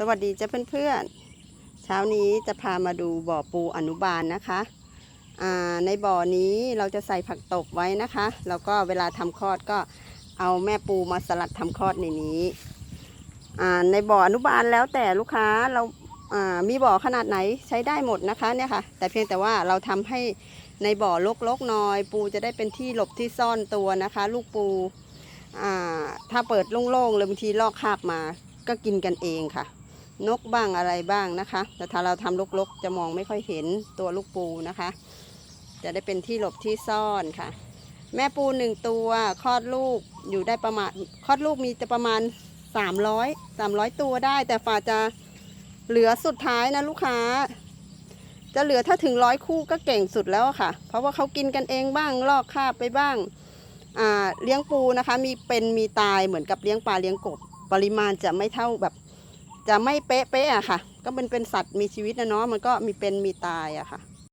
สวัสดีจ้าเพื่อนๆเช้านี้จะพามาดูบ่อปูอนุบาลนะคะในบ่อนี้เราจะใส่ผักตบไว้นะคะ แล้วก็เวลาทำคลอดก็เอาแม่ปูมาสลัดทำคลอดในนี้ในบ่ออนุบาลแล้วแต่ลูกค้าเราามีบ่อขนาดไหนใช้ได้หมดนะคะเนี่ยค่ะ แต่เพียงแต่ว่าเราทำให้ในบ่อลกๆหน่อย ปูจะได้เป็นที่หลบที่ซ่อนตัวนะคะ ลูกปูถ้าเปิดโล่งๆเลยบางทีลอกคราบมาก็กินกันเองค่ะ นกบ้างอะไรบ้างนะคะ แต่ถ้าเราทำลกๆ จะมองไม่ค่อยเห็นตัวลูกปูนะคะ จะได้เป็นที่หลบที่ซ่อนค่ะ แม่ปูหนึ่งตัวคลอดลูกอยู่ได้ประมาณคลอดลูกมีจะประมาณ 300 300 ตัวได้ แต่ฝ่าจะเหลือสุดท้ายนะลูกค้า จะเหลือถ้าถึงร้อยคู่ก็เก่งสุดแล้วค่ะ เพราะว่าเขากินกันเองบ้างลอกคาบไปบ้างเลี้ยงปูนะคะ มีเป็นมีตายเหมือนกับเลี้ยงปลาเลี้ยงกบ ปริมาณจะไม่เท่าแบบ จะไม่เป๊ะๆอะค่ะ ก็เป็นเป็นสัตว์มีชีวิตนะเนาะมันก็มีเป็นมีตายอะค่ะ